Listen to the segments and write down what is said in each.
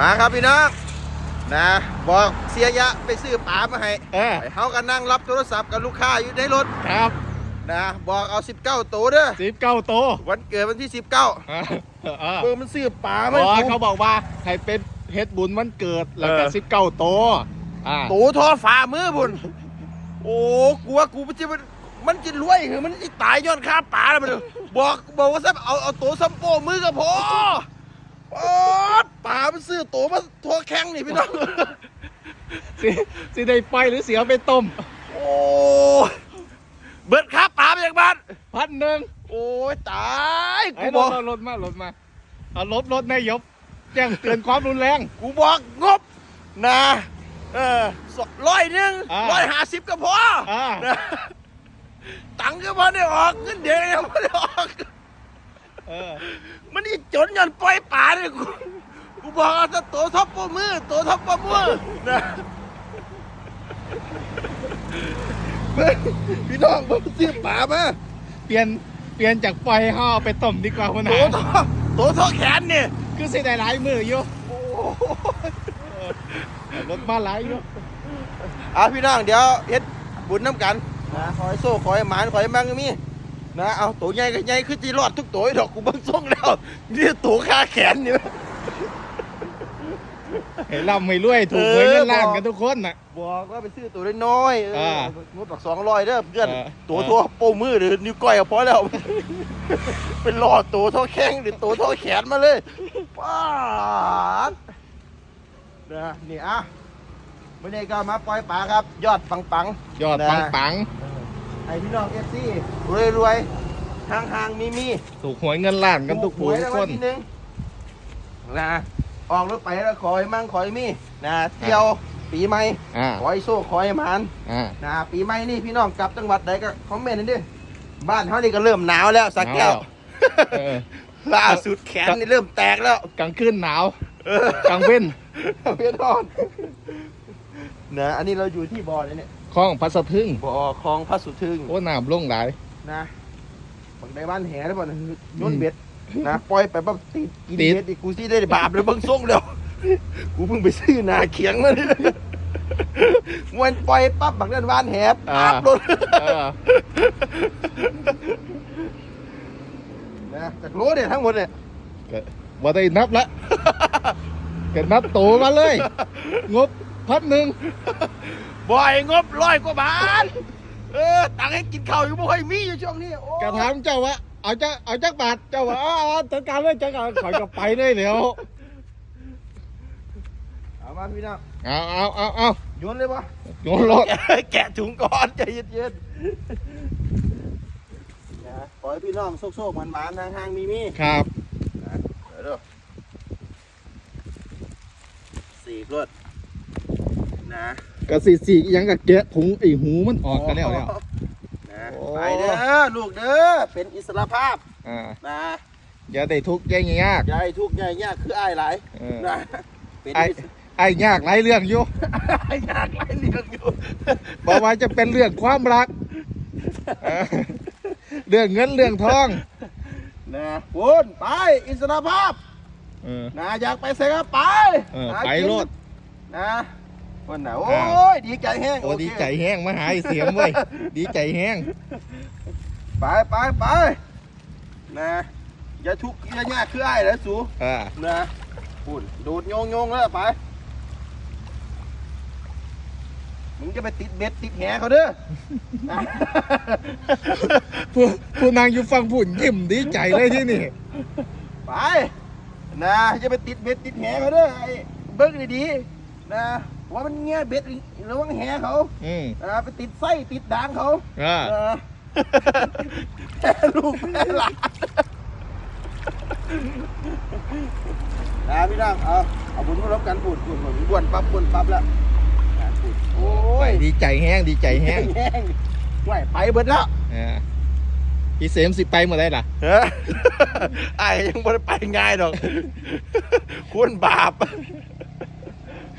มาครับพี่น้องนะบอกเสียยะไปซื้อปลามาให้เออไปเขากันนั่งรับโทรศัพท์กับลูกค้าอยู่ในรถครับนะบอกเอา 19 ตัวเด้อสิบเก้าโตววันเกิดวันที่ 19เออเออเบอร์มันซื้อปลาอ๋ไม่อถูเขากบอกว่าให้เป็นเฮ็ดบุญวันเกิดแล้วก็เออสิบเก้าโตวอ่าตัวทอฝ่ามือบุญโอ้กลัวกูมันจะมันมันจะรวยเหรอมันจะตายย้อนค่าปลาแล้วมันบอกบอกว่าซับเอาเอาตัวซัมโปมือก็พอ โอ๊ดปลามันซื้อตัวมาทัวแข้งนี่พี่น้อง สิสิได้ไปหรือเสียไปต้มโอ้ยเบิดค่าปลาไปจากบ้าน พันหนึ่งโอ้ยตายกูไอ้บรอถกรถมารถมาเอารถรถนายยบแจ้งเตือนความรุนแรง กูบอกงบนะเออร้อยหนึ่งอ่าร้อยห้าสิบก็พออ่านะตังค์ก็พอได้ออกเงินเดือนก็พอได้ออก เออ มันนี่จนยันปล่อยป่าเลยกูกูบอกเอาแต่ตัวท็อปปะมือตัวท็อปปะมือนะเฮ้ยพี่น้องผมซื้อป่ามาเปลี่ยนเปลี่ยนจากปล่อยห่อไปต้มดีกว่าคนหาตัวท็อปตัวท็อปแขนเนี่ยคือสิได้หลายมืออยู่โอ้เอารถมาหลายอยู่อาพี่น้องเดี๋ยวเฮ็ดบุญน้ำกันนะขอให้โซ่ขอให้หมานขอให้มังก็มี นะเอาตัวใหญ่ก็ใหญ่คือจีรอดทุกตัวไอ้ดอกกูเบังส่งแล้วนี่ตัวคาแขนนี่ให้ร่ำให้รวยถูกหวยเงินล้านกันทุกคนน่ะบอกว่าไปซื้อตัวน้อยๆเอออ่างบแบบสองร้อยเด้อเพื่อนเออตัวทั่วโป้มือหรือนิ้วก้อยก็พอแล้วเป็นหลอดตัวเท่าแข้งหรือตัวเท่าแขนมาเลยป้าดนะนี่อะไม่ได้ก็มาปล่อยปลาครับ ยอดปังปังๆยอดนะปังปัง ไอพี่น้องเอฟซีรวยรวยๆห่างห่างๆมีมีๆถูกหวยเงินล้านกันทุกหผู้วยทุรากงควัลนที่หนึ่งนะออกรถไปแล้วขอให้มั่งขอให้มีนะเที่ยวปีใหม่อ่าขอให้โซ่ขอให้หมานอ่านะปีใหม่นี่พี่น้องกลับจังหวัดใดก็คอมเมนต์หน่อยดิบ้านเขานี่ก็เริ่มหนาวแล้วสักแก้วเออล่าสุดแขนนี่เริ่มแตกแล้วกลางคืนหนาวเออกลางเว้นเพี้ยนอ่อน นะอันนี้เราอยู่ที่บ่อเลยเนี่ยคลองพัสะทึ่งบ่อคลองพระสุทึงโอ้น้ำลงหลายนะบางในบ้านแห่ได้บ่นะโยนเบ็ดนะปล่อยไปปั๊บติดกินติดเบ็ดอีกกูที่ได้บาปเลยเบิ่งส่งแล้วกูเพิ่งไปซื้อนาเขียงมาเนี่ยมวนปล่อยปั๊บบางเดือนบ้านแหบอ่าอาบรถเออนะจากโลเนี่ยทั้งหมดเนี่ยก็บ่ได้นับละก็นับโตมาเลย งบ พันหนึ่งบ่อยงบร้อยกว่าบาท เออ ตังค์ให้กินข้าวอยู่บ่ค่อยมีอยู่ช่วงนี้โอ้กระถามเจ้าว่าเอาจักเอาจักบาทเจ้าว่าอ๋อาจัดการเลยจัดการขอยก็ไปเลยเดี๋ยวเอามาพี่น้องเอาเอาเอาเอาโยนเลยปะโยนรถแกะแกะถุงก่อนใจเย็นๆนะขอให้พี่น้องโชคๆมันๆทางๆมีมีครับนะเดี๋ยวดูสี่รถ นะกระสีสีอิหยังกับแกะถุงไอหูมันออกกันแล้วแล้ว นะโอ้ ไปเด้อลูกเด้อเป็นอิสระภาพอ่านะอย่าได้ทุกข์อย่ายากอยายทุกข์อยายยากคืออ้ายหลายเออนะเป็นไอ้ไอ้ยากหลายเรื่องอยู่อ้ายยากหลายเรื่องอยู่บอกว่าจะเป็นเรื่องความรักเออเรื่องเงินเรื่องทองนะคุณไปอิสระภาพเออ นะอยากไปเสกไปเออหาไปกินโลด นะ คนน่ะโอ้อ่ายดีใจแห้งโอ้เคดีใจแห้งมาหาไอ้เสียมเว้ยดีใจแห้งไปไปไปนะอย่าทุกข์อย่ายากคือไอ้ายนะสูอ่านะปุ่นดูดโยงโยงแล้วไปมึงจะไปติดเบ็ดติดแหเขาเด้อนะผู้ผู้นางอยู่ฟังผุ่นยิ้มดีใจเลยที่นี่ ไป นะจะไปติดเบ็ดติดแหเขาเด้อไอ้เบิ้งดีๆนะ ว่ามันเงี้ยเบ็ดระวังแหเขาอืมนะไปติดไส้ติดด่างเขาอ่าเออแม่ลูกแม่หลานนะพี่น้องเอาเอาบุญมารับกันปูดปูดผมบวนปั๊บบวนปั๊บแล้วอะปูดโอ้ไปยดีใจแห้งดีใจแห้งแห้งไหวไปเบิดแล้วอ่าพี่เสมสิไปเมื่อไรล่ะ เฮ้ยไอ้ายยังไม่ได้ไปง่ายดอก คุณบาป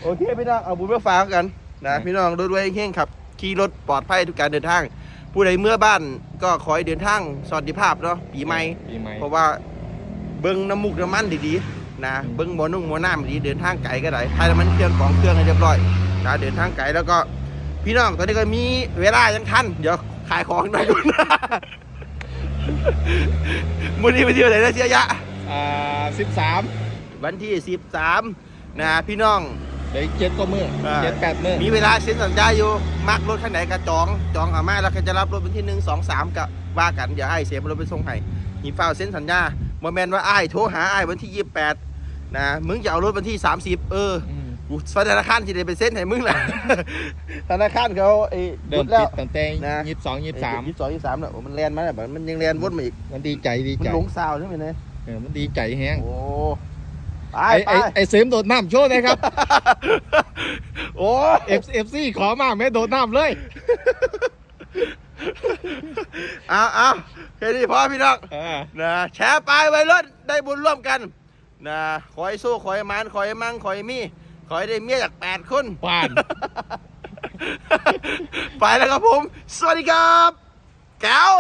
โอเคพี่น้องเอาบุญมาฝากกันนะพี่น้องรวยๆเฮงๆขับขี่รถปลอดภัยทุกการเดินทาง ผู้ใดเมื่อบ้านก็ขอให้เดินทางสวัสดิภาพเนาะปีใหม่ปีใหม่เพราะว่าเบิ้งน้ำมูกน้ำมันดีๆนะเบิ้งหมอนุ่งหมอน้ำดีเดินทางไกลก็ได้ใช้น้ำมันเครื่องของเครื่องให้เรียบร้อยนะเดินทางไกลแล้วก็พี่น้องตอนนี้ก็มีเวลายังทันเดี๋ยวขายของหน่อยก่อนนะมื้อนี้ไปเที่ยวไหนนะเสียยะอ่าสิบสามวันที่13นะพี่น้อง เดี๋ยวเจ็ดก็มืออ่า เจ็ดแปดมือมีเวลาเซ็นสัญญาอยู่มักรถคันไหนก็จองจองเอามาแล้วก็จะรับรถวันที่หนึ่งสองสามก็ว่ากันเดี๋ยวไอ้ายเสียรถไปส่งให้มีเฝ้าวเซ็นสัญญาโมเมนว่าไอ้ายโทรหาไอ้ายวันที่ยี่สิบแปดนะมึงจะเอารถวันที่สามสิบเอออืมกูธนาคารที่ได้ไปเซ็นให้มึงแหละธนาคารเขาไอ้เดิหยุมดแล้ปิว ดตั้งแต่นะ ยี่สิบสองยี่สิบสามยี่สิบสองยี่สิบสามเนี่ยโอ้มันแลนมาแบบมันยังแลนวนมาอีกมันดีใจดีมันใจหลงซาวใช่ไหมเนี่ยเออมันดีใจแฮงโอ้ ไปไอ้ไปไอ้ไอ้เสมโดดน้ำโชว์นะครับ โอ้เอฟเอฟซีขอมาไม่โดดน้ำเลย เอาเอาแค่นี้พอพี่น้องอ่านะแชร์ไปไว้รถได้บุญร่วมกันนะขอให้สู้ขอให้มานขอให้มั่งขอให้มีขอให้ได้เมียจากแปดคนป่าน ไปแล้วครับผม สวัสดีครับ แก้ว